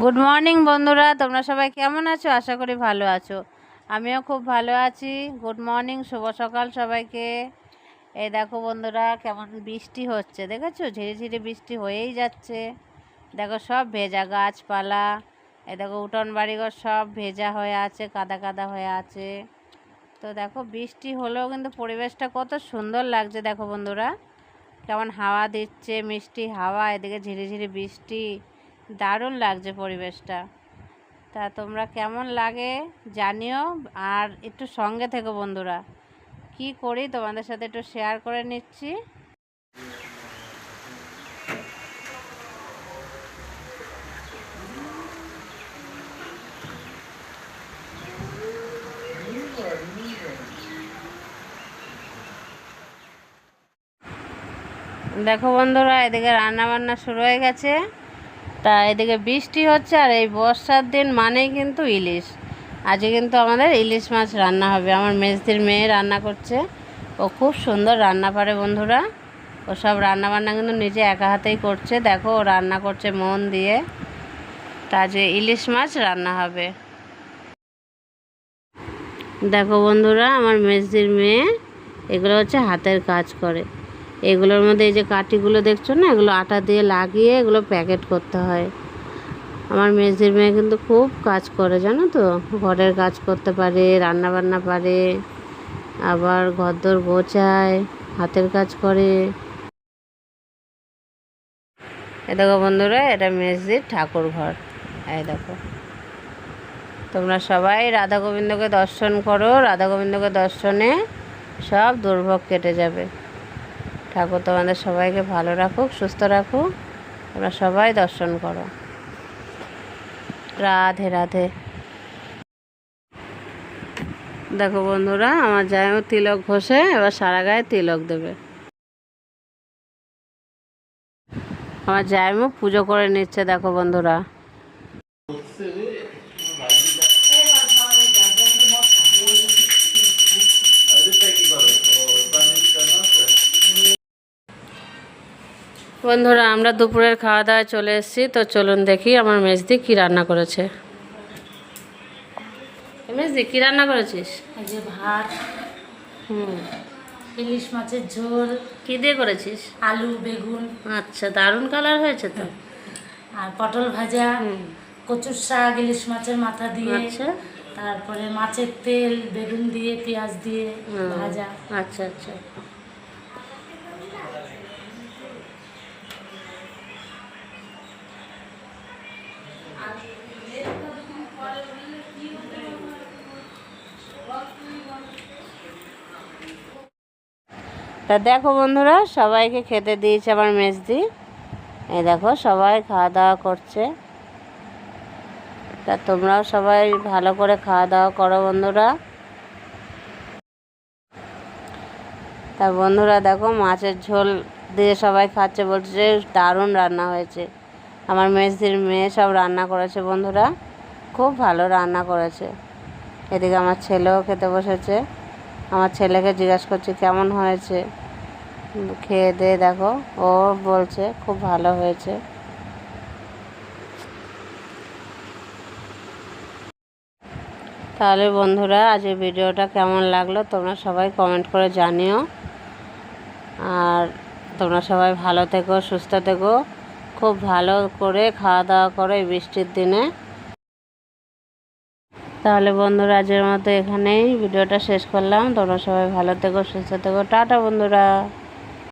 Good morning বন্ধুরা। তোমরা সবাই কেমন আছো? আশা করি ভালো আছো। আমিও খুব ভালো আছি। গুড মর্নিং শুভ সকাল সবাইকে। এই দেখো বন্ধুরা, কেমন বৃষ্টি হচ্ছে, দেখেছ? ঝিরি ঝিরি বৃষ্টি হয়েই যাচ্ছে। দেখো সব ভেজা গাছপালা। এ দেখো উঠোন বাড়িঘর সব ভেজা হয়ে আছে, কাদা কাদা হয়ে আছে। তো দেখো, বৃষ্টি হলেও কিন্তু পরিবেশটা কত সুন্দর লাগছে, দেখো বন্ধুরা। কেমন হাওয়া দিচ্ছে, মিষ্টি হাওয়া, এদিকে ঝিরি ঝিরি বৃষ্টি। দারুণ লাগছে পরিবেশটা। তা তোমরা কেমন লাগে জানিও, আর একটু সঙ্গে থেকো বন্ধুরা। কি করি তোমাদের সাথে একটু শেয়ার করে নিচ্ছি। দেখো বন্ধুরা, এদিকে রান্না বান্না শুরু হয়ে গেছে। তা এদিকে বৃষ্টি হচ্ছে আর এই বর্ষার দিন মানেই কিন্তু ইলিশ। আজকে কিন্তু আমাদের ইলিশ মাছ রান্না হবে। আমার মেজদির মেয়ে রান্না করছে। ও খুব সুন্দর রান্না পারে বন্ধুরা। ও সব রান্না বান্না কিন্তু নিজে একা হাতেই করছে। দেখো ও রান্না করছে মন দিয়ে। তা আজকে ইলিশ মাছ রান্না হবে। দেখো বন্ধুরা, আমার মেজদির মেয়ে এগুলো হচ্ছে হাতের কাজ করে। এগুলোর মধ্যে এই যে কাঠিগুলো দেখছ না, এগুলো আটা দিয়ে লাগিয়ে এগুলো প্যাকেট করতে হয়। আমার মেজদির মেয়ে কিন্তু খুব কাজ করে, জানো তো? ঘরের কাজ করতে পারে রান্না বান্না পারে, আবার ঘরদোর গোছায়, হাতের কাজ করে। এ দেখো বন্ধুরা, এটা মেজদির ঠাকুর ঘর। এই দেখো। তোমরা সবাই রাধা গোবিন্দকে দর্শন করো, রাধা গোবিন্দকে দর্শনে সব দুর্ভোগ কেটে যাবে। ঠাকুর তোমাদের সবাইকে ভালো রাখুক, সুস্থ রাখুক। তোমরা সবাই দর্শন করো। রাধে রাধে। দেখো বন্ধুরা, আমার জায়ও তিলক ঘষে এবার সারা গায়ে তিলক দেবে। আমার জায়মু পুজো করে নিচ্ছে, দেখো বন্ধুরা। বন্ধুরা আমরা দুপুরের খাওয়া দাওয়া চলে এসেছি। তো চলুন দেখি আমার মেজদি কি রান্না করেছে। মেজদি কি রান্না করেছিস? যে ভাত হুম। ইলিশ মাছের ঝোল কি দিয়ে করেছিস? আলু বেগুন। আচ্ছা দারুণ কালার হয়েছে তো। আর পটল ভাজা কচুর শাক ইলিশ মাছের মাথা দিয়ে আচ্ছা। তারপরে মাছের তেল বেগুন দিয়ে পেঁয়াজ দিয়ে। ভাজা। আচ্ছা আচ্ছা। তা দেখো বন্ধুরা, সবাইকে খেতে দিয়েছে আমার মেজদি। এই দেখো, সবাই খাওয়া দাওয়া করছে। তা তোমরাও সবাই ভালো করে খাওয়া দাওয়া করো বন্ধুরা। তা বন্ধুরা দেখো, মাছের ঝোল দিয়ে সবাই খাচ্ছে বলছে দারুণ রান্না হয়েছে। আমার মেজদির মেয়ে সব রান্না করেছে, বন্ধুরা। খুব ভালো রান্না করেছে। এদিকে আমার ছেলেও খেতে বসেছে। আমার ছেলেকে জিজ্ঞাসা করছি, কেমন হয়েছে? খেয়ে দিয়ে দেখো, ও বলছে, খুব ভালো হয়েছে। তাহলে বন্ধুরা, আজ এই ভিডিওটা কেমন লাগল, তোমরা সবাই কমেন্ট করে জানিও। আর তোমরা সবাই ভালো থেকো, সুস্থ থেকো। খুব ভালো করে খাওয়া দাওয়া করে বৃষ্টির দিনে। তাহলে বন্ধুরা আজের মতো এখানেই ভিডিওটা শেষ করলাম। তোমরা সবাই ভালো থেকো, সুস্থ থেকো। টাটা বন্ধুরা।